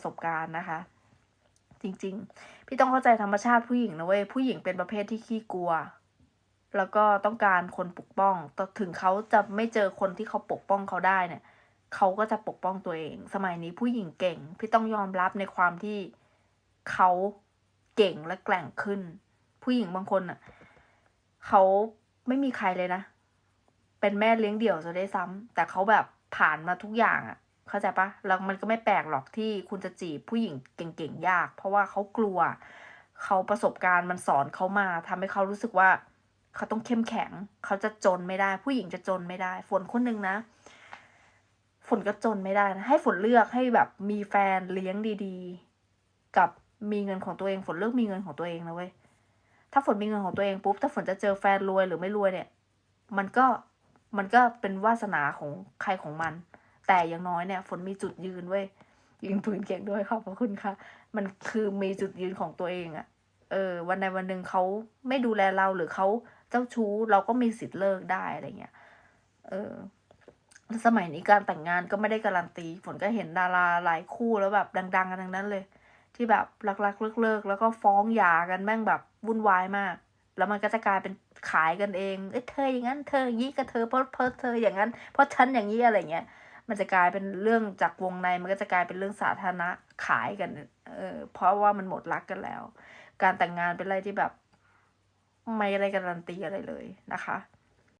ประสบการณ์นะคะ จริง ๆ พี่ต้องเข้าใจธรรมชาติผู้หญิงนะเว้ยผู้หญิงเป็นประเภทที่ขี้กลัว แล้วก็ต้องการคนปกป้องถึงเขาจะไม่เจอคนที่เขาปกป้องเขาได้เนี่ยเขาก็จะปกป้องตัวเอง สมัยนี้ผู้หญิงเก่ง พี่ต้องยอมรับในความที่เขาเก่งและแกร่งขึ้น ผู้หญิงบางคนอะเขาไม่มีใครเลยนะ เป็นแม่เลี้ยงเดี่ยวจะได้ซ้ำแต่เขาแบบผ่านมาทุกอย่างอะ เข้าใจปะแล้วมันก็ไม่แปลกหรอกที่คุณจะจีบผู้หญิงเก่งๆยาก เพราะว่าเขากลัว เขาประสบการณ์มันสอนเขามาทำให้เขารู้สึกว่า เขาต้องเข้มแข็ง เขาจะจนไม่ได้ ผู้หญิงจะจนไม่ได้ ฝนคนหนึ่งนะ ฝนก็จนไม่ได้นะให้ฝนเลือกให้แบบมีแฟนเลี้ยงดีๆ กับมีเงินของตัวเอง ฝนเลือกมีเงินของตัวเองนะเว้ยถ้าฝนมีเงินของตัวเองปุ๊บถ้าฝนจะเจอแฟนรวยหรือไม่รวยเนี่ย มันก็มันก็เป็นวาสนาของใครของมัน แต่อย่างน้อยเนี่ยฝนมีจุดยืนเว้ยยิงปืนเก่งด้วยขอบพระคุณค่ะ มันคือมีจุดยืนของตัวเองอะเออ วันใดวันหนึ่งเขาไม่ดูแลเราหรือเขาเจ้าชู้เราก็มีสิทธิ์เลิกได้อะไรเงี้ย เออสมัยนี้การแต่งงานก็ไม่ได้การันตี ฝนก็เห็นดาราหลายคู่แล้วแบบดัง ๆ กันทั้งนั้นเลย ที่แบบรักๆเลิกๆแล้วก็ฟ้องหย่ากันแม่งแบบวุ่นวายมาก แล้วมันก็จะกลายเป็นขายกันเอง เอ้ยเธออย่างนั้นเธออย่างนี้กับเธอเพราะเพราะเธออย่างนั้นเพราะฉันอย่างนี้อะไรเงี้ย มันจะกลายเป็นเรื่องจากวงในมันก็จะกลายเป็นเรื่องสาธารณะขายกัน เออเพราะว่ามันหมดรักกันแล้ว การแต่งงานเป็นอะไรที่แบบ ไม่อะไรการันตีอะไรเลยนะคะ